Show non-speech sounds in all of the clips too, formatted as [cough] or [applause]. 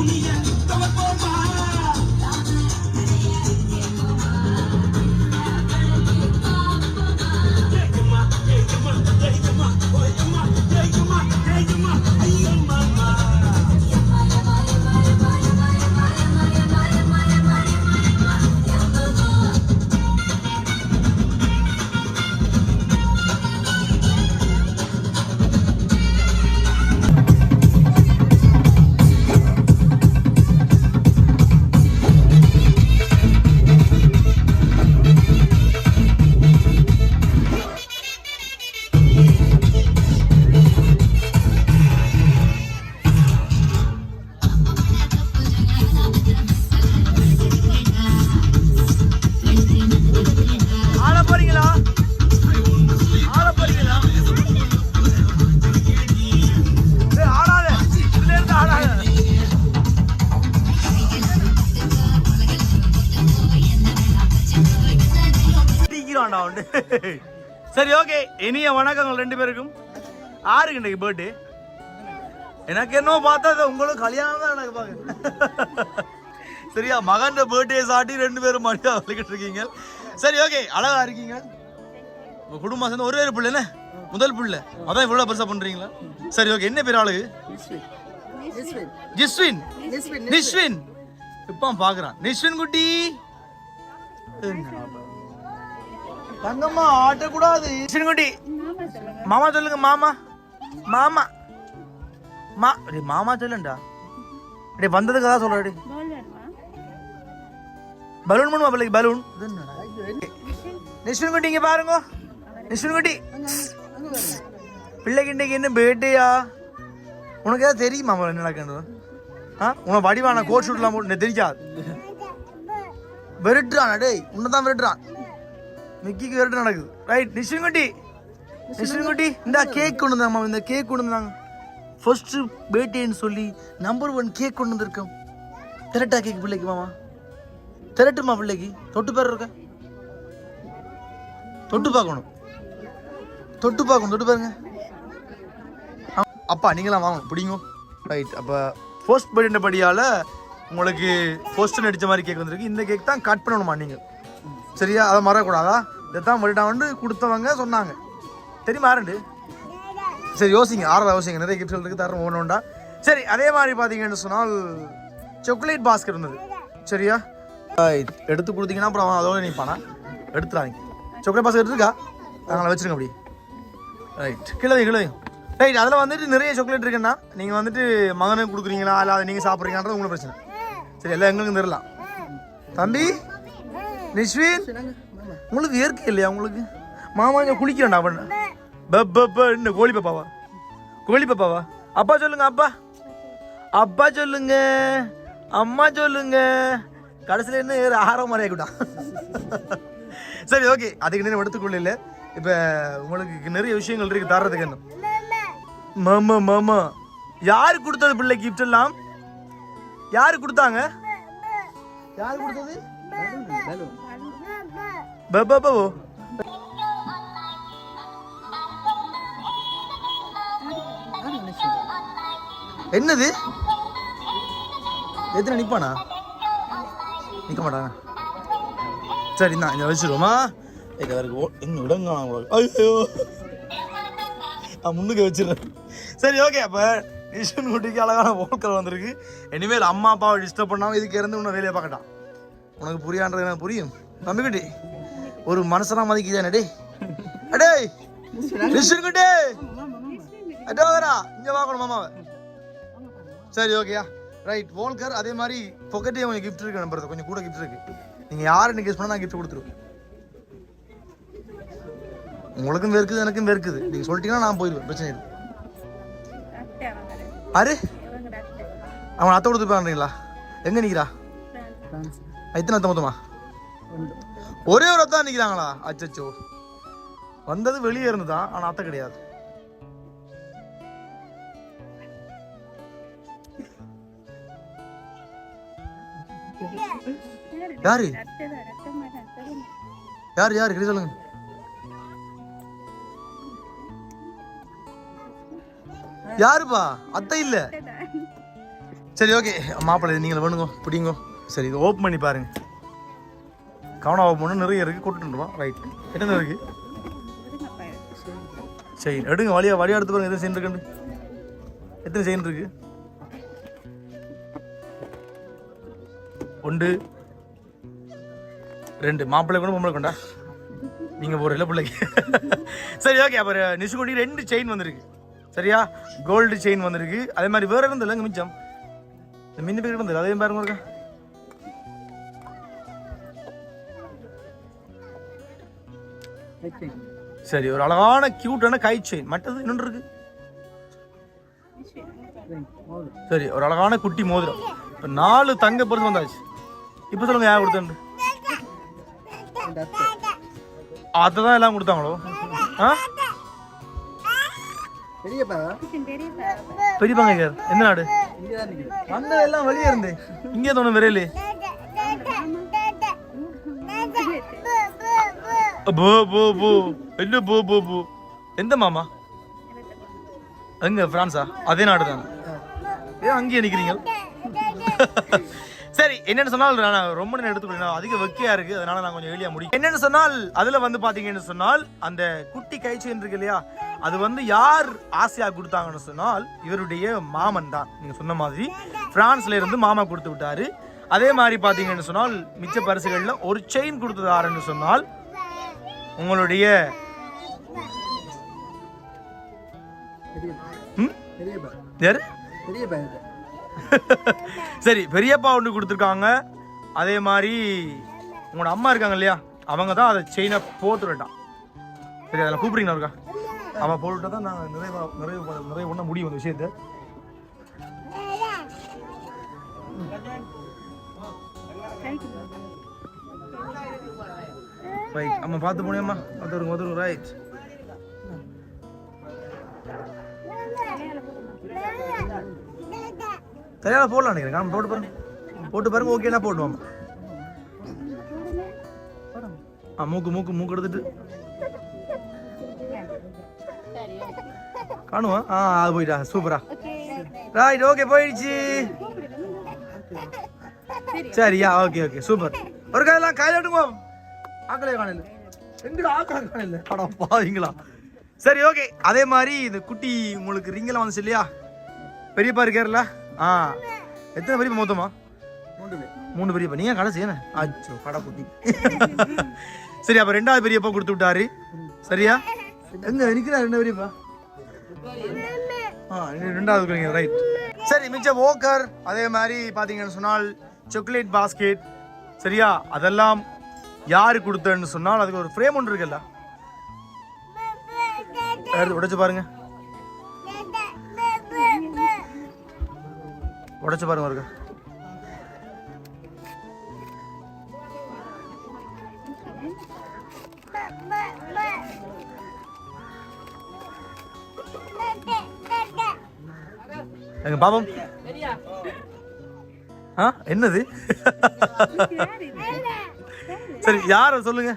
Julia, estaba por சரி okay இனிய வணக்கங்கள் ரெண்டு பேருக்கும். ஆருக்கு இன்னைக்கு பர்த்டே எனக்கு என்ன பார்த்தா உங்களுக்கு கல்யாணம் தான் எனக்கு பாக்க சரியா மகன் பர்த்டே சாட்டி ரெண்டு பேரும் மணியா வலிக்கிட்டு இருக்கீங்க. சரி ஓகே அழகா இருக்கீங்க. உங்க குடும்பம் சேர்ந்து ஒரே ஒரு பிள்ளை என்ன? முதல் பிள்ளை. அதான் இவ்வளவு பெருசா பண்றீங்களா? சரி ஓகே என்ன பேர் ஆளுக்கு? ஜிஸ்வின். நிஸ்வின். இப்ப பாக்குறான். நிஸ்வின் குட்டி. தங்கம்மா ஆட்டக்கூடாது. நிஸ்வின் மாமா சொல்லுங்க மாமா. மாமா. மா டே மாமா சொல்லுண்டா. டே வந்ததுக்கு தான் சொல்றடி பலூன் பண்ணுமா பிள்ளைக்கு பலூன். நிஸ்வின் குட்டி இங்க பாருங்க. நிஸ்வின் குட்டி பிள்ளைக்கு இன்னைக்கு என்ன பேட்டியா உனக்கு ஏதாவது தெரியுமா என்ன நடக்கிறது ஆ? உன வடிவான கோட் ஷூட்லாம் போட்டு தெரியாது வெறுட்டுறான் டேய். உன்னை தான் வெறுட்டுறான். மிக்கிக்கு வெறுட்டு நடக்குது. ரைட் நிஷின்குட்டி. நிஷின்குட்டி. இந்த கேக் கொண்டு வந்தாங்க இந்த கேக் கொண்டு வந்தாங்க. ஃபர்ஸ்ட் பேட்டேன்னு சொல்லி நம்பர் ஒன் கேக் கொண்டு வந்திருக்கோம். திரட்டா கேக் பிள்ளைக்கு மாமா. திரட்டுமா பிள்ளைக்கு? தொட்டு பேர் இருக்க தொட்டு பார்க்கணும். தொட்டு பார்க்கணும் தொட்டு பாருங்க. அப்பா நீங்களாம் வாங்கணும் பிடிங்க. ரைட் அப்போ ஃபர்ஸ்ட் பர்த்டே படியால் உங்களுக்கு ஃபர்ஸ்ட் நடித்த மாதிரி கேக் வந்திருக்கு. இந்த கேக் தான் கட் பண்ணணுமா நீங்கள் சரியா? அதை மறக்கக்கூடாதா? இதை தான் வந்து கொடுத்தவங்க சொன்னாங்க. தெரியுமா ரெண்டு சரி யோசிங்க. ஆறாவது யோசிங்க. நிறைய கிஃப்ட்கள் இருக்குது தரம் ஒன்று சரி அதே மாதிரி பார்த்தீங்கன்னு சொன்னால் சாக்லேட் பாஸ்கெட் இருந்தது. சரியா? ரைட் எடுத்து கொடுத்தீங்கன்னா அப்புறம் அவன் அதோட நிற்பானா எடுத்துறாங்க சாக்லேட் பாஸ்கெட் இருக்கா நாங்களை வச்சிருங்க அப்படி. ரைட் கிளவி கிளவி ரைட் அதில் வந்துட்டு நிறைய சாக்லேட் இருக்குன்னா நீங்கள் வந்துட்டு மகனுக்கு கொடுக்குறீங்களா? இல்லை அதை நீங்கள் சாப்பிட்றீங்கன்றது உங்களுக்கு பிரச்சனை. சரி எல்லாம் எங்களுக்கும் தெரியலாம் தம்பி? நிஷ்வின் உங்களுக்கு இயற்கை இல்லையா உங்களுக்கு? மாமா இங்கே குளிக்கிறேன்டா அவன். பப்பா என்ன கோழி பாப்பாவா? கோழி பாப்பாவா? அப்பா சொல்லுங்க அப்பா. அப்பா சொல்லுங்க. அம்மா சொல்லுங்க. கடைசியில் என்ன ஏறு ஆறாம் மாதிரி சரி ஓகே. அதுக்கு நேரம் எடுத்துக்கொள்ள இப்போ உங்களுக்கு நிறைய விஷயங்கள் இருக்கு தர்றதுக்கு என்ன மாமா மாமா. யாரு கொடுத்தது பிள்ளை கிஃப்ட் எல்லாம்? யாரு கொடுத்தாங்க? யாரு கொடுத்தது? பாபா பாபோ என்னது? எத்தனை நிப்பானா? நிக்க மாட்டானா? சரி நான் இதை வச்சிருவோமா? இது அவருக்கு இன்னும் விடங்க ஐயோ. நான் முன்னுக்கு வச்சிடுறேன் சரி ஓகே அப்போ நிஷன் குட்டிக்கு அழகான ஓல்கர் வந்திருக்கு. இனிமேல் அம்மா அப்பாவை டிஸ்டர்ப் பண்ணாமல் இதுக்கு இறந்து உன்னை வேலையை பார்க்கட்டான் உனக்கு புரியான்றது எனக்கு புரியும். தம்பி குட்டி ஒரு மனசனா மதிக்குதானே டே அடே! நிஷன் குட்டி! அடோரா இங்கே பார்க்கணும் மாமாவை. சரி ஓகேயா ரைட் வோல்கர் அதே மாதிரி பொக்கெட்டே கொஞ்சம் கிஃப்ட் இருக்கு நம்புறது. கொஞ்சம் கூட கிஃப்ட் இருக்கு. நீங்கள் யார் எனக்கு கெஸ் பண்ணால் நான் கிஃப்ட் கொடுத்துருவேன். உங்களுக்கும் வெறுக்குது எனக்கும் வெறுக்குது. நீங்கள் சொல்லிட்டீங்கன்னா நான் போயிடுவேன். பிரச்சனை இல்லை. ஆறு அவன் அத்தை கொடுத்து போறீங்களா எங்க நிக்கிறா? எத்தனை அத்தை மொத்தமா ஒரே ஒரு அத்தா நிக்கிறாங்களா? அச்சச்சோ. வந்தது வெளியே இருந்துதான் ஆனா அத்தை கிடையாது. யாரு? யாரு யாரு? கிட்ட சொல்லுங்க. யாருப்பா? அத்தை இல்ல. சரி ஓகே மாப்பிள்ளை நீங்களை வேணுங்க பிடிங்கோ. சரி இது ஓப்பன் பண்ணி பாருங்க. கவனம் ஓப்பன் பண்ண நிறைய இருக்குது கொட்டுருவா ரைட் என்னென்ன இருக்குது சரி எடுங்க. வழியா வழியா எடுத்து பாருங்க. எத்தனை செயின் இருக்குன்னு. எத்தனை செயின் இருக்கு? ஒன்று ரெண்டு. மாப்பிள்ளை கூட பொம்பளை கொண்டா? நீங்க இல்ல பிள்ளைக்கு? சரி ஓகே அப்புறம் நிஷுகுடி ரெண்டு செயின் வந்திருக்கு. சரியா? கோல்டு செயின் வந்திருக்கு. அதே மாதிரி வேற இருந்தது இல்லைங்க மிச்சம். இந்த மின்னி பேர் வந்தது அதையும் பாருங்க இருக்கா சரி ஒரு அழகான கியூட்டான கை செயின் மற்றது இன்னொன்று இருக்கு? சரி ஒரு அழகான குட்டி மோதிரம். இப்போ நாலு தங்க பரிசு வந்தாச்சு. இப்போ சொல்லுங்க யார் கொடுத்தேன் அதை தான் எல்லாம் கொடுத்தாங்களோ? ஆ? பெரியப்பா? பெரியப்பாங்க எந்த நாடு? இங்கே தான் நிற்குது வந்த எல்லாம் வெளியே இருந்து. இங்கே தோணும் விரையிலே போ போ போ. என்ன போ போ போ? எந்த மாமா? எங்க பிரான்ஸா? அதே நாடு தானே ஏன் அங்கேயே நிக்கிறீங்க? சரி என்னென்னு சொன்னால் நான் ரொம்ப நேரம் எடுத்துக்கிறேன் அதிக வெக்கையா இருக்கு. அதனால நான் கொஞ்சம் எளியா முடியும் என்னென்னு சொன்னால் அதில் வந்து பார்த்தீங்கன்னு சொன்னால் அந்த குட்டி கைச்சேன் இருக்கு இல்லையா? அது வந்து யார் ஆசையா கொடுத்தாங்கன்னு சொன்னால் இவருடைய மாமன் தான். நீங்க சொன்ன மாதிரி பிரான்ஸ்ல இருந்து மாமா கொடுத்து விட்டாரு. அதே மாதிரி பார்த்தீங்கன்னு சொன்னால் மிச்ச பரிசுகளில் ஒரு செயின் கொடுத்தது யாருன்னு சொன்னால் உங்களுடைய ம்? [laughs] சரி பெரியப்பா ஒன்று கொடுத்துருக்காங்க. அதே மாதிரி உங்களோட அம்மா இருக்காங்க இல்லையா? அவங்க தான் அதை செயினை போட்டுட்டான் சரி அதில் கூப்பிடுறீங்களா இருக்கா அவன் போட்டுட்டா தான் நான் நிறைவா நிறைவு நிறைவு பண்ண முடியும் அந்த விஷயத்த. பைக் அம்மா பார்த்து போனியம்மா பார்த்து வருங்க வந்துருங்க ரைட் சரியான போடலாம் நினைக்கிறேன். போட்டு பாருங்க. போட்டு பாருங்க ஓகேனா போட்டுவோம் ஆ மூக்கு மூக்கு மூக்கு எடுத்துட்டு. காணுவா ஆ அது போயிட்டா சூப்பரா. ரைட் ஓகே போயிடுச்சு. சரியா ஓகே ஓகே சூப்பர். ஒரு கையெல்லாம் கையில் எடுங்க ஆக்கலே காணல எங்கடா ஆக்கல காணல அடா பாவீங்களா? சரி ஓகே அதே மாதிரி இந்த குட்டி உங்களுக்கு ரிங்கெல்லாம் வந்துச்சு இல்லையா? பெரியப்பா இருக்காருல்ல? ஆ. எத்தனை பெரியப்பா மொத்தமா? மூணு பெரியப்பா. நீங்க கடைசி என்ன அச்சோ கடை குட்டி. சரி அப்ப ரெண்டாவது பெரியப்பா கொடுத்து விட்டாரு. சரியா? எங்க நிக்கிறா ரெண்டு பெரியப்பா? ஆ ரெண்டாவது ரைட் சரி மிச்ச ஓக்கர் அதே மாதிரி பாத்தீங்கன்னு சொன்னால் சாக்லேட் பாஸ்கெட் சரியா? அதெல்லாம் யாரு கொடுத்தன்னு சொன்னால் அதுக்கு ஒரு ஃப்ரேம் ஒன்று இருக்குல்ல? உடைச்சு பாருங்க. உடைச்சு பாருங்க ஒருக்கா எங்க பாப்போம் ஆ என்னது? சரி யார சொல்லுங்க?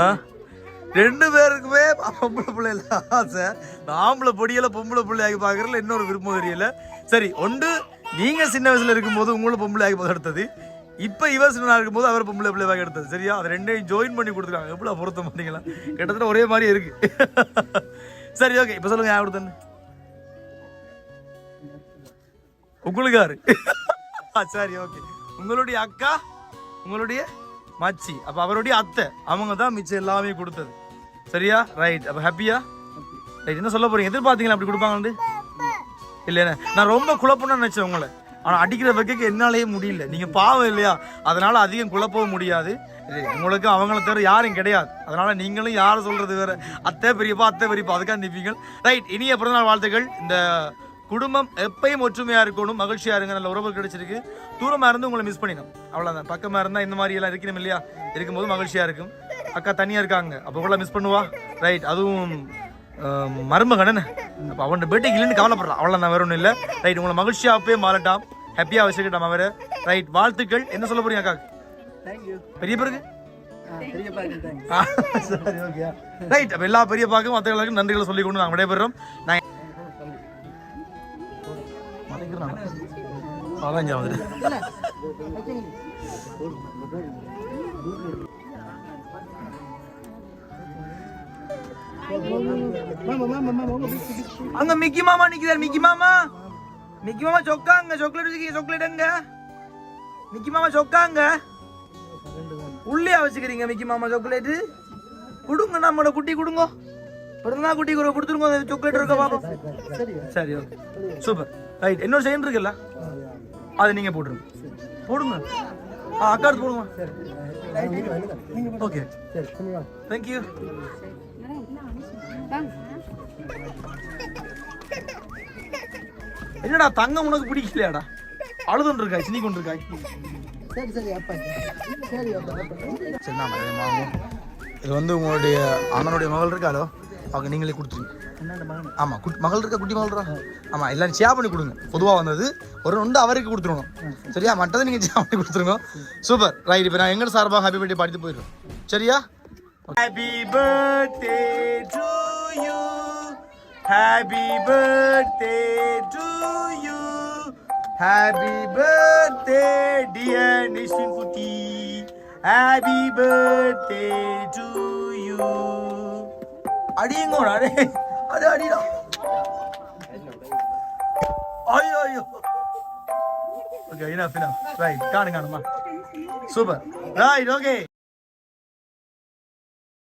ஆ? ரெண்டு பேருக்குமே பொம்பளை பிள்ளைல ஆசை. ஆம்பளை பொடியில பொம்பளை பிள்ளையாகி பாக்குறதுல இன்னொரு விருப்பம் தெரியல சரி ஒன்று நீங்க சின்ன வயசுல இருக்கும்போது உங்களை பொம்பளை ஆகி எடுத்தது இப்போ இவர் சின்ன இருக்கும்போது அவர் பொம்பளை பிள்ளையாக எடுத்தது. சரியா? அது ரெண்டையும் ஜாயின் பண்ணி கொடுத்துருக்காங்க. எவ்வளோ பொருத்தம் பண்ணீங்களா கிட்டத்தட்ட ஒரே மாதிரி இருக்கு. சரி ஓகே இப்போ சொல்லுங்க யார் உங்களுக்கு யாரு ஆ, சரி ஓகே உங்களுடைய அக்கா? உங்களுடைய மச்சி. அப்ப அவருடைய அத்தை அவங்க தான் மிச்சம் எல்லாமே கொடுத்தது. சரியா? ரைட் அப்ப ஹாப்பியா ரைட் என்ன சொல்ல போறீங்க? எதிர்பார்த்தீங்களா அப்படி கொடுப்பாங்கன்னு இல்லையா நான் ரொம்ப குழப்பம்னு நினைச்சேன் உங்களை. ஆனா அடிக்கிற வைக்க என்னாலேயே முடியல. நீங்க பாவம் இல்லையா? அதனால அதிகம் குழப்பவும் முடியாது. உங்களுக்கு அவங்கள தவிர யாரும் கிடையாது. அதனால நீங்களும் யாரை சொல்றது வேற? அத்தை பெரியப்பா அத்தை பெரியப்பா. அதுக்காக நிற்பீங்க ரைட் இனிய பிறந்தநாள் வாழ்த்துக்கள். இந்த குடும்பம் எப்பயும் ஒற்றுமையா இருக்கணும் மகிழ்ச்சியா இருங்க. நல்ல உறவு கிடைச்சிருக்கு. தூரமா இருந்து உங்களை மிஸ் பண்ணிடும். அவ்வளவுதான். பக்கமா இருந்தா இந்த மாதிரி எல்லாம் இருக்கணும் இல்லையா? இருக்கும்போது மகிழ்ச்சியா இருக்கும். அக்கா தனியா இருக்காங்க. அப்போ கூட மிஸ் பண்ணுவா? ரைட் அதுவும் மருமகன் அப்போ அவன் பேட்டைக்கு இல்லைன்னு கவலைப்படுறான் அவ்வளோ வேற ஒன்றும் இல்லை. ரைட் உங்களை மகிழ்ச்சியா அப்பயே மாறட்டாம். ஹாப்பியா வச்சுக்கிட்டாம் அவரை ரைட் வாழ்த்துக்கள். என்ன சொல்ல போறீங்க அக்கா பெரிய பிறகு? ரைட் அப்போ எல்லா பெரிய பாக்கும் மற்றவர்களுக்கும் நன்றிகளை சொல்லி கொண்டு நாங்கள் விடைபெறுறோம். நான் அதான் இங்க வந்துட்டு அங்க மிக்கி மாமா நிக்கிறார் மிக்கி மாமா. மிக்கி மாமா சொக்காங்க சாக்லேட் வச்சுக்கீங்க சாக்லேட் எங்க மிக்கி மாமா சொக்காங்க உள்ளே வச்சுக்கிறீங்க மிக்கி மாமா சாக்லேட் கொடுங்க நம்மளோட குட்டி கொடுங்க. பிறந்தா குட்டி கொடுத்துருங்க சாக்லேட் இருக்க பாப்போம். சரி ஓகே சூப்பர். ரைட் இன்னொரு செயின் இருக்குல்ல? அது நீங்க போட்டுருங்க. போடுங்க. ஆ அக்கா எடுத்து போடுங்க ஓகே. தேங்க்யூ என்னடா தங்கம் உனக்கு பிடிக்கலையாடா? அழுதுன்னு இருக்காய் சினி கொண்டு இருக்காய் சரி. இது வந்து உங்களுடைய அண்ணனுடைய மகள் இருக்காளோ? அவங்க நீங்களே கொடுத்துருங்க. ஆமாம் குட் மகள் இருக்க குட்டி மகள் இருக்கா ஆமாம் எல்லாம் ஷேர் பண்ணி கொடுங்க. பொதுவாக வந்தது. ஒரு ரெண்டு அவருக்கு கொடுத்துருணும். சரியா? மட்டதை நீங்கள் ஷேர் பண்ணி கொடுத்துருங்க. சூப்பர் ரைட் இப்போ நான் எங்க சார்பாக ஹாப்பி பர்த்டே பாடிட்டு போயிடும் சரியா? Happy birthday to you happy birthday to you happy birthday dear Nishin குட்டி ஹாப்பி பர்த்டே டு யூ அடியுங்க அடே அது அடிதான் ஐயோ ஐயோ. ஓகே இனஃப் இனஃப் ரைட் காணு காணுமா சூப்பர் ரைட் ஓகே